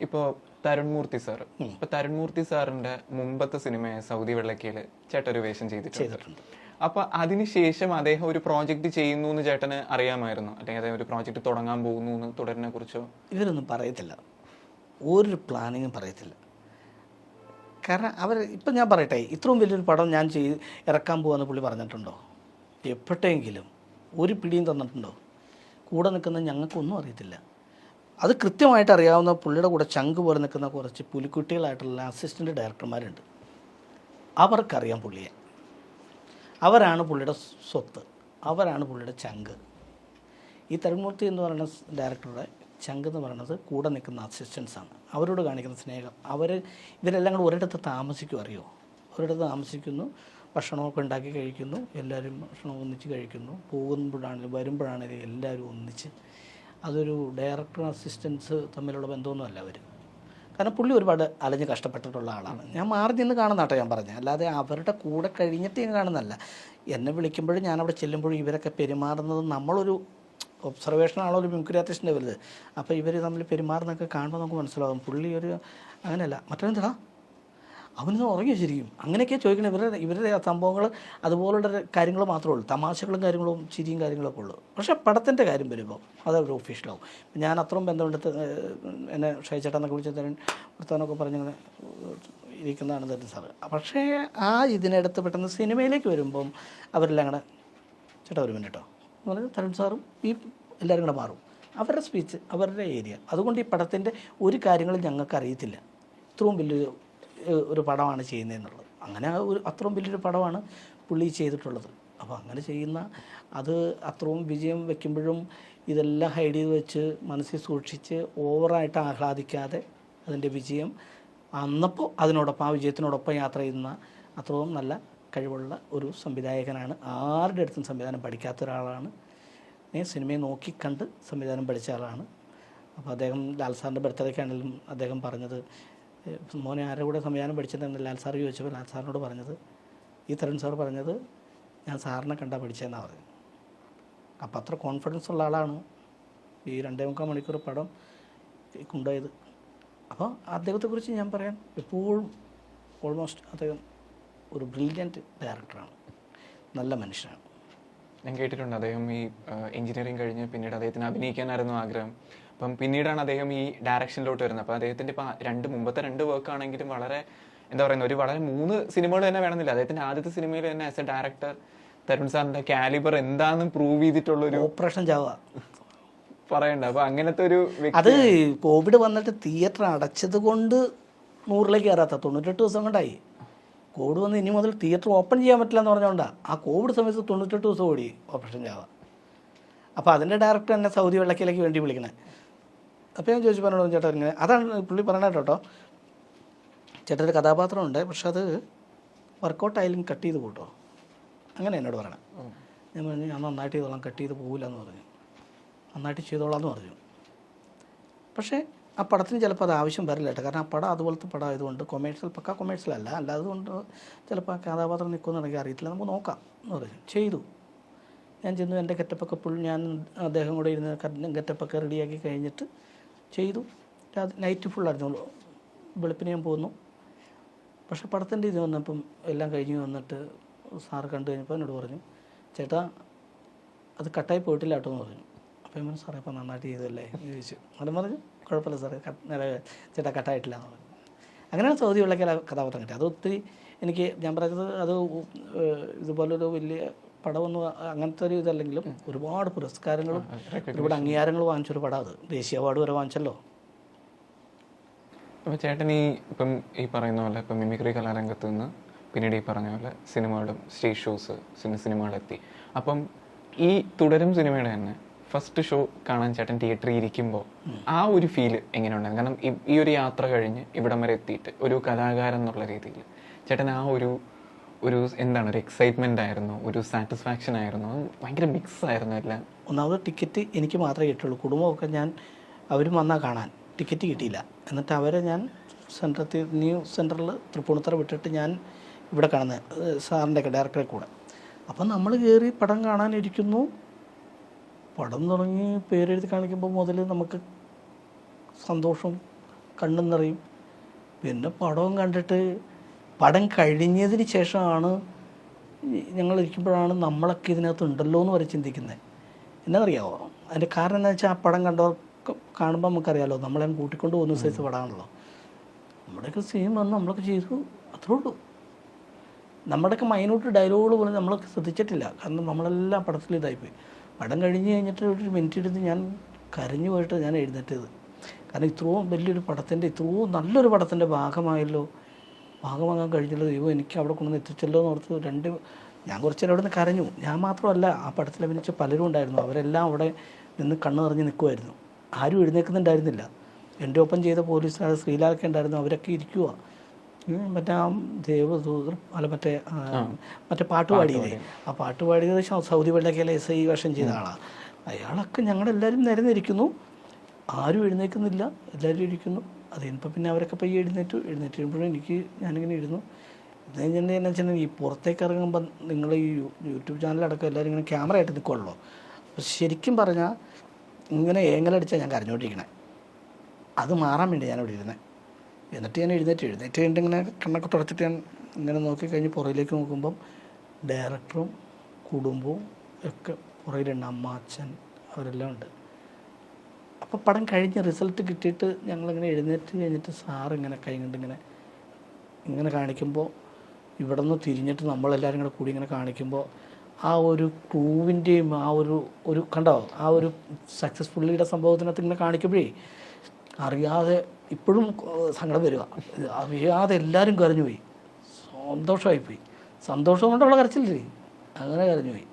ഇപ്പോ തരുൺമൂർത്തി സാർ ഇപ്പൊ തരുൺമൂർത്തി സാറിന്റെ മുമ്പത്തെ സിനിമയായ സൗദി വെള്ളക്കയിൽ ചേട്ടൻ ഒരു വേഷം ചെയ്തിട്ടുണ്ട്. ചെയ്തിട്ടുണ്ട്. അപ്പൊ അതിനുശേഷം അദ്ദേഹം ഒരു പ്രോജക്റ്റ് ചെയ്യുന്നു എന്ന് ചേട്ടന് അറിയാമായിരുന്നു. അല്ലെങ്കിൽ അദ്ദേഹം ഒരു പ്രോജക്റ്റ് തുടങ്ങാൻ പോകുന്നു എന്ന് തുടരിനെ കുറിച്ചോ? ഇവരൊന്നും പറയത്തില്ല. ഒരു പ്ലാനിങ്ങും പറയത്തില്ല. കാരണം അവർ ഇപ്പം ഞാൻ പറയട്ടെ ഇത്രയും വലിയൊരു പടം ഞാൻ ചെയ്ത് ഇറക്കാൻ പോകുമെന്ന് പുള്ളി പറഞ്ഞിട്ടുണ്ടോ? എപ്പോഴെങ്കിലും ഒരു പിടിയും തന്നിട്ടുണ്ടോ? കൂടെ നിൽക്കുന്ന ഞങ്ങൾക്കൊന്നും അറിയത്തില്ല. അത് കൃത്യമായിട്ട് അറിയാവുന്ന പുള്ളിയുടെ കൂടെ ചങ്ക് പോലെ നിൽക്കുന്ന കുറച്ച് പുലിക്കുട്ടികളായിട്ടുള്ള അസിസ്റ്റന്റ് ഡയറക്ടർമാരുണ്ട് അവർക്കറിയാം പുള്ളിയെ. അവരാണ് പുള്ളിയുടെ സ്വത്ത്. അവരാണ് പുള്ളിയുടെ ചങ്ക്. ഈ തരുമൂർത്തി എന്ന് പറയുന്ന ഡയറക്ടറുടെ ചങ്ക് എന്ന് പറയുന്നത് കൂടെ നിൽക്കുന്ന അസിസ്റ്റൻസാണ് അവരോട് കാണിക്കുന്ന സ്നേഹം. അവർ ഇവരെല്ലാം കൂടെ ഒരിടത്ത് താമസിക്കും അറിയോ? ഒരിടത്ത് താമസിക്കുന്നു ഭക്ഷണമൊക്കെ ഉണ്ടാക്കി കഴിക്കുന്നു എല്ലാവരും ഭക്ഷണം ഒന്നിച്ച് കഴിക്കുന്നു പോകുമ്പോഴാണെങ്കിലും വരുമ്പോഴാണെങ്കിലും എല്ലാവരും ഒന്നിച്ച് അതൊരു ഡയറക്ടർ അസിസ്റ്റൻസ് തമ്മിലുള്ള ബന്ധമൊന്നുമല്ല അവർ കാരണം പുള്ളി ഒരുപാട് അലഞ്ഞ് കഷ്ടപ്പെട്ടിട്ടുള്ള ആളാണ്. ഞാൻ മാറി നിന്ന് കാണുന്നാട്ടോ ഞാൻ പറഞ്ഞത് അല്ലാതെ അവരുടെ കൂടെ കഴിഞ്ഞിട്ട് ഞാൻ കാണുന്നല്ല എന്നെ വിളിക്കുമ്പോഴും ഞാൻ അവിടെ ചെല്ലുമ്പോഴും ഇവരൊക്കെ പെരുമാറുന്നത് നമ്മളൊരു ഒബ്സർവേഷനാണോ ഒരു മിമിക്രി ആർട്ടിസ്റ്റിന്റെ വലുത്. അപ്പോൾ ഇവർ തമ്മിൽ പെരുമാറുന്നൊക്കെ കാണുമ്പോൾ നമുക്ക് മനസ്സിലാകും പുള്ളി ഒരു അങ്ങനെയല്ല. മറ്റെന്താ അവനൊന്ന് ഉറങ്ങിയോ ശരിക്കും? അങ്ങനെയൊക്കെ ചോദിക്കണം. ഇവരുടെ ഇവരുടെ സംഭവങ്ങൾ അതുപോലുള്ള കാര്യങ്ങൾ മാത്രമേ ഉള്ളൂ. തമാശകളും കാര്യങ്ങളും ചിരിയും കാര്യങ്ങളൊക്കെ ഉള്ളൂ. പക്ഷേ പടത്തിന്റെ കാര്യം വരുമ്പോൾ അതൊരു ഒഫീഷ്യലാവും. ഞാൻ അത്രയും ബന്ധമുണ്ട് എന്നെ ഷൈച്ചേട്ടാന്നൊക്കെ വിളിച്ച് തരാൻ വർത്താനൊക്കെ പറഞ്ഞിങ്ങനെ ഇരിക്കുന്നതാണ് തരുൺ സാറ്. പക്ഷേ ആ ഇതിനടുത്ത് പെട്ടെന്ന് സിനിമയിലേക്ക് വരുമ്പം അവരെല്ലാം കൂടെ ചേട്ടാ ഒരു മിനിറ്റ് എന്ന് പറഞ്ഞാൽ തരുൺ സാറും ഈ എല്ലാവരും കൂടെ മാറും. അവരുടെ സ്പീച്ച് അവരുടെ ഏരിയ. അതുകൊണ്ട് ഈ പടത്തിന്റെ ഒരു കാര്യങ്ങളും ഞങ്ങൾക്ക് അറിയത്തില്ല ഇത്രയും വലിയൊരു ഒരു പടമാണ് ചെയ്യുന്നതെന്നുള്ളത്. അങ്ങനെ ഒരു അത്രയും വലിയൊരു പടമാണ് പുള്ളി ചെയ്തിട്ടുള്ളത്. അപ്പോൾ അങ്ങനെ ചെയ്യുന്ന അത് അത്രയും വിജയം വെക്കുമ്പോഴും ഇതെല്ലാം ഹൈഡ് ചെയ്ത് വെച്ച് മനസ്സിൽ സൂക്ഷിച്ച് ഓവറായിട്ട് ആഹ്ലാദിക്കാതെ അതിന്റെ വിജയം അന്നപ്പോൾ അതിനോടൊപ്പം ആ വിജയത്തിനോടൊപ്പം യാത്ര ചെയ്യുന്ന അത്രയും നല്ല കഴിവുള്ള ഒരു സംവിധായകനാണ്. ആരുടെ അടുത്തും സംവിധാനം പഠിക്കാത്ത ഒരാളാണ്. സിനിമയെ നോക്കിക്കണ്ട് സംവിധാനം പഠിച്ച ആളാണ്. അപ്പോൾ അദ്ദേഹം ലാൽ സാറിന്റെ ബർത്ത്ഡേക്കാണെങ്കിലും അദ്ദേഹം പറഞ്ഞത് മോനെ ആരുടെ കൂടെ സംവിധാനം പഠിച്ചതെന്ന് ലാൽ സാർ ചോദിച്ചപ്പോൾ ലാൽ സാറിനോട് പറഞ്ഞത് ഈ തരുൺ സാർ പറഞ്ഞത് ഞാൻ സാറിനെ കണ്ടാൽ പഠിച്ചതെന്നാണ് പറഞ്ഞത്. അപ്പോൾ അത്ര കോൺഫിഡൻസ് ഉള്ള ആളാണ് ഈ രണ്ടേ മുക്കാൽ മണിക്കൂർ പടം കൊണ്ടുപോയത്. അപ്പോൾ അദ്ദേഹത്തെക്കുറിച്ച് ഞാൻ പറയാൻ എപ്പോഴും ഓൾമോസ്റ്റ് അദ്ദേഹം ഒരു ബ്രില്യന്റ് ഡയറക്ടറാണ് നല്ല മനുഷ്യനാണ്. ഞാൻ കേട്ടിട്ടുണ്ട് അദ്ദേഹം ഈ എഞ്ചിനീയറിംഗ് കഴിഞ്ഞ് പിന്നീട് അദ്ദേഹത്തിന് അഭിനയിക്കാനായിരുന്നു ആഗ്രഹം. അപ്പം പിന്നീടാണ് അദ്ദേഹം ഈ ഡയറക്ഷനിലോട്ട് വരുന്നത്. അപ്പോൾ അദ്ദേഹത്തിന്റെ ഇപ്പം രണ്ട് മുമ്പത്തെ രണ്ട് വർക്ക് ആണെങ്കിലും വളരെ എന്താ പറയുന്നത് ഒരു വളരെ മൂന്ന് സിനിമകൾ തന്നെ വേണമെന്നില്ല. അദ്ദേഹത്തിന്റെ ആദ്യത്തെ സിനിമയിൽ തന്നെ ആസ് എ ഡയറക്ടർ തരുൺ സാറിന്റെ കാലിബർ എന്താണെന്ന് പ്രൂവ് ചെയ്തിട്ടുള്ള ഒരു ഓപ്പറേഷൻ ജാവ പറയണ്ട. അപ്പൊ അങ്ങനത്തെ ഒരു അത് കോവിഡ് വന്നിട്ട് തിയേറ്റർ അടച്ചത് കൊണ്ട് നൂറിലേക്ക് കയറാത്ത തൊണ്ണൂറ്റെട്ട് ദിവസം കൊണ്ടായി. കോവിഡ് വന്ന് ഇനി മുതൽ തിയേറ്റർ ഓപ്പൺ ചെയ്യാൻ പറ്റില്ല എന്ന് പറഞ്ഞുകൊണ്ടാണ് ആ കോവിഡ് സമയത്ത് തൊണ്ണൂറ്റെട്ട് ദിവസം ഓടി ഓപ്പറേഷൻ ജാവ അപ്പോൾ അതിന്റെ ഡയറക്ടർ എന്നെ സൗദി വെള്ളക്കിലേക്ക് വേണ്ടി വിളിക്കണേ. അപ്പോൾ ഞാൻ ചോദിച്ചു പറഞ്ഞോളൂ ചേട്ടാ ഇങ്ങനെ അതാണ് പുള്ളി പറയണത് കേട്ടോ. ചേട്ടന്റെ കഥാപാത്രമുണ്ട് പക്ഷെ അത് വർക്കൗട്ട് ആയാലും കട്ട് ചെയ്ത് പോട്ടോ. അങ്ങനെ എന്നോട് പറയണം. ഞാൻ പറഞ്ഞു ഞാൻ നന്നായിട്ട് ചെയ്തോളാം കട്ട് ചെയ്ത് പോകില്ല എന്ന് പറഞ്ഞു. നന്നായിട്ട് ചെയ്തോളാം എന്ന് പറഞ്ഞു. പക്ഷേ ആ പടത്തിന് ചിലപ്പോൾ അത് ആവശ്യം വരില്ല കേട്ടോ. കാരണം ആ പടം അതുപോലത്തെ പടം ആയതുകൊണ്ട് കൊമേഴ്സ്യൽ പക്ക കൊമേഴ്സ്യൽ അല്ല. അല്ലാതെ കൊണ്ട് ചിലപ്പോൾ ആ കഥാപാത്രം നിൽക്കുമെന്ന് എനിക്ക് അറിയത്തില്ല. നമുക്ക് നോക്കാം എന്ന് പറഞ്ഞു. ചെയ്തു. ഞാൻ ചെന്നു എന്റെ ഗെറ്റപ്പൊക്കെ പുള്ളി ഞാൻ അദ്ദേഹം കൂടെ ഇരുന്ന് ഗെറ്റപ്പൊക്കെ റെഡിയാക്കി കഴിഞ്ഞിട്ട് ചെയ്തു. രാത്രി നൈറ്റ് ഫുള്ളായിരുന്നു വെളുപ്പിന് ഞാൻ പോന്നു. പക്ഷേ പടത്തിന്റെ ഇത് വന്നപ്പം എല്ലാം കഴിഞ്ഞ് വന്നിട്ട് സാർ കണ്ടു കഴിഞ്ഞപ്പോൾ എന്നോട് പറഞ്ഞു ചേട്ടാ അത് കട്ടായി പോയിട്ടില്ല കേട്ടോ എന്ന് പറഞ്ഞു. അപ്പോൾ ഞാൻ സാറേ ഇപ്പോൾ നന്നായിട്ട് ചെയ്തല്ലേ എന്ന് ചോദിച്ചു. അതും പറഞ്ഞു കുഴപ്പമില്ല സാറേ ചേട്ടാ കട്ടായിട്ടില്ല എന്ന് പറഞ്ഞു. അങ്ങനെയാണ് ചോദ്യമുള്ള കഥാപാത്രം കിട്ടിയത് അത് ഒത്തിരി എനിക്ക് ഞാൻ പറയുന്നത് അത് ഇതുപോലൊരു വലിയ പടമൊന്നും അങ്ങനത്തെ ഒരു ഇതല്ലെങ്കിലും ഒരുപാട് പുരസ്കാരങ്ങളും ഒരുപാട് അംഗീകാരങ്ങളും വാങ്ങിച്ചൊരു പടം അത്. ദേശീയ അവാർഡ് വരെ വാങ്ങിച്ചല്ലോ. അപ്പോൾ ചേട്ടൻ ഈ ഇപ്പം ഈ പറയുന്ന പോലെ ഇപ്പം മിമിക്രി കലാരംഗത്ത് നിന്ന് പിന്നീട് ഈ പറഞ്ഞ പോലെ സിനിമകളും സ്റ്റേജ് ഷോസ് സിനിമ സിനിമകളെത്തി. അപ്പം ഈ തുടരും സിനിമയുടെ തന്നെ ഫസ്റ്റ് ഷോ കാണാൻ ചേട്ടൻ തിയേറ്ററിൽ ഇരിക്കുമ്പോൾ ആ ഒരു ഫീൽ എങ്ങനെയുണ്ടായിരുന്നു? കാരണം ഈ- ഈ ഒരു യാത്ര കഴിഞ്ഞ് ഇവിടം വരെ എത്തിയിട്ട് ഒരു കലാകാരൻ എന്നുള്ള രീതിയിൽ ചേട്ടൻ ആ ഒരു ഒരു എന്താണ് ഒരു എക്സൈറ്റ്മെന്റ് ആയിരുന്നു ഒരു സാറ്റിസ്ഫാക്ഷൻ ആയിരുന്നു ഭയങ്കര മിക്സ് ആയിരുന്നു എല്ലാം. ഒന്നാമത് ടിക്കറ്റ് എനിക്ക് മാത്രമേ കിട്ടുള്ളൂ. കുടുംബമൊക്കെ ഞാൻ അവരും വന്നാൽ കാണാൻ. ടിക്കറ്റ് കിട്ടിയില്ല. എന്നിട്ട് അവരെ ഞാൻ സെന്ററത്തിൽ ന്യൂ സെന്ററിൽ തൃപ്പൂണിത്തറ വിട്ടിട്ട് ഞാൻ ഇവിടെ കാണുന്നത് സാറിന്റെ ഒക്കെ ഡയറക്ടറെ കൂടെ. അപ്പം നമ്മൾ കയറി പടം കാണാനിരിക്കുന്നു. പടം തുടങ്ങി പേരെഴുതി കാണിക്കുമ്പോൾ മുതൽ നമുക്ക് സന്തോഷം കണ്ണെന്നറിയും നിറയും. പിന്നെ പടവും കണ്ടിട്ട് പടം കഴിഞ്ഞതിന് ശേഷമാണ് ഞങ്ങൾ ഇരിക്കുമ്പോഴാണ് നമ്മളൊക്കെ ഇതിനകത്ത് ഉണ്ടല്ലോ എന്ന് വരെ ചിന്തിക്കുന്നത്. എന്നറിയാമോ അതിന്റെ കാരണം എന്താ വെച്ചാൽ ആ പടം കണ്ടവർക്ക് കാണുമ്പോൾ നമുക്കറിയാമല്ലോ നമ്മളെ കൂട്ടിക്കൊണ്ട് പോകുന്ന സൈസ് പടമാണല്ലോ. നമ്മുടെയൊക്കെ സീൻ വന്ന് നമ്മളൊക്കെ ചെയ്തു അത്രേ ഉള്ളൂ. നമ്മുടെയൊക്കെ മൈനൂട്ട് ഡയലോഗുകൾ പോലും നമ്മളൊക്കെ ശ്രദ്ധിച്ചിട്ടില്ല. കാരണം നമ്മളെല്ലാം പടത്തിൽ ഇതായിപ്പോയി. പടം കഴിഞ്ഞ് കഴിഞ്ഞിട്ട് ഒരു മിനിറ്റ് എടുത്ത് ഞാൻ കരഞ്ഞു പോയിട്ട് ഞാൻ എഴുന്നേറ്റത്. കാരണം ഇത്രയും വലിയൊരു പടത്തിന്റെ ഇത്രയും നല്ലൊരു പടത്തിന്റെ ഭാഗമായല്ലോ ഭാഗമാകാൻ കഴിഞ്ഞുള്ളത് ദൈവം എനിക്ക് അവിടെ കൊണ്ടുവന്ന് എത്തിച്ചല്ലോ എന്ന് ഓർത്ത് രണ്ട് ഞാൻ കുറച്ച് നേരം അവിടെ നിന്ന് കരഞ്ഞു. ഞാൻ മാത്രമല്ല ആ പടത്തിൽ അഭിനയിച്ച പലരും ഉണ്ടായിരുന്നു. അവരെല്ലാം അവിടെ നിന്ന് കണ്ണു നിറഞ്ഞ് നിൽക്കുമായിരുന്നു ആരും എഴുന്നേൽക്കുന്നുണ്ടായിരുന്നില്ല എന്റെ ഒപ്പം ചെയ്ത പോലീസുകാർ ശ്രീലാലൊക്കെ ഉണ്ടായിരുന്നു. അവരൊക്കെ ഇരിക്കുക മറ്റേ ആ ദേവദൂതർ അല്ല മറ്റേ മറ്റേ പാട്ട് പാടിയില്ലേ ആ പാട്ട് പാടിയത് സൗദി വെള്ളക്കയിലെ എസ് ഐ വേഷം ചെയ്ത ആളാണ് അയാളൊക്കെ ഞങ്ങളെല്ലാവരും നിരന്നിരിക്കുന്നു. ആരും എഴുന്നേൽക്കുന്നില്ല എല്ലാവരും ഇരിക്കുന്നു. അത് കഴിഞ്ഞപ്പോൾ പിന്നെ അവരൊക്കെ പയ്യെ എഴുന്നേറ്റു എഴുന്നേറ്റ് കഴിയുമ്പോഴും എനിക്ക് ഞാനിങ്ങനെ ഇരുന്നു. ഇത് കഴിഞ്ഞാൽ എന്നു വെച്ചാൽ ഈ പുറത്തേക്ക് ഇറങ്ങുമ്പോൾ നിങ്ങൾ ഈ യൂട്യൂബ് ചാനലടക്കം എല്ലാവരും ഇങ്ങനെ ക്യാമറ ആയിട്ട് നിൽക്കുമല്ലോ അപ്പോൾ ശരിക്കും പറഞ്ഞാൽ ഇങ്ങനെ ഏങ്ങലടിച്ചാൽ ഞാൻ കരഞ്ഞോണ്ടിരിക്കണേ അത് മാറാൻ വേണ്ടി ഞാൻ ഇവിടെ ഇരുന്നത് എന്നിട്ട് ഞാൻ എഴുന്നേറ്റ് എഴുന്നേറ്റ് കഴിഞ്ഞിട്ട് ഇങ്ങനെ കണ്ണൊക്കെ തുടച്ചിട്ട് ഞാൻ ഇങ്ങനെ നോക്കിക്കഴിഞ്ഞ് പുറയിലേക്ക് നോക്കുമ്പം ഡയറക്ടറും കുടുംബവും ഒക്കെ പുറയിലുണ്ട്. അമ്മ അച്ഛൻ അവരെല്ലാം ഉണ്ട്. അപ്പോൾ പടം കഴിഞ്ഞ് റിസൾട്ട് കിട്ടിയിട്ട് ഞങ്ങളിങ്ങനെ എഴുന്നേറ്റ് കഴിഞ്ഞിട്ട് സാർ ഇങ്ങനെ കൈ കൊണ്ട് ഇങ്ങനെ ഇങ്ങനെ കാണിക്കുമ്പോൾ ഇവിടെ നിന്ന് തിരിഞ്ഞിട്ട് നമ്മളെല്ലാവരും കൂടെ കൂടി ഇങ്ങനെ കാണിക്കുമ്പോൾ ആ ഒരു ക്രൂവിന്റെയും ആ ഒരു ഒരു കണ്ടോ? ആ ഒരു സക്സസ്ഫുള്ളിയുടെ സംഭവത്തിനകത്ത് ഇങ്ങനെ കാണിക്കുമ്പോഴേ അറിയാതെ ഇപ്പോഴും സങ്കടം വരിക. അറിയാതെ എല്ലാവരും കരഞ്ഞുപോയി. സന്തോഷമായിപ്പോയി. സന്തോഷമായി പോയി സന്തോഷം കൊണ്ടുള്ള കരച്ചില്ലേ അങ്ങനെ കരഞ്ഞു പോയി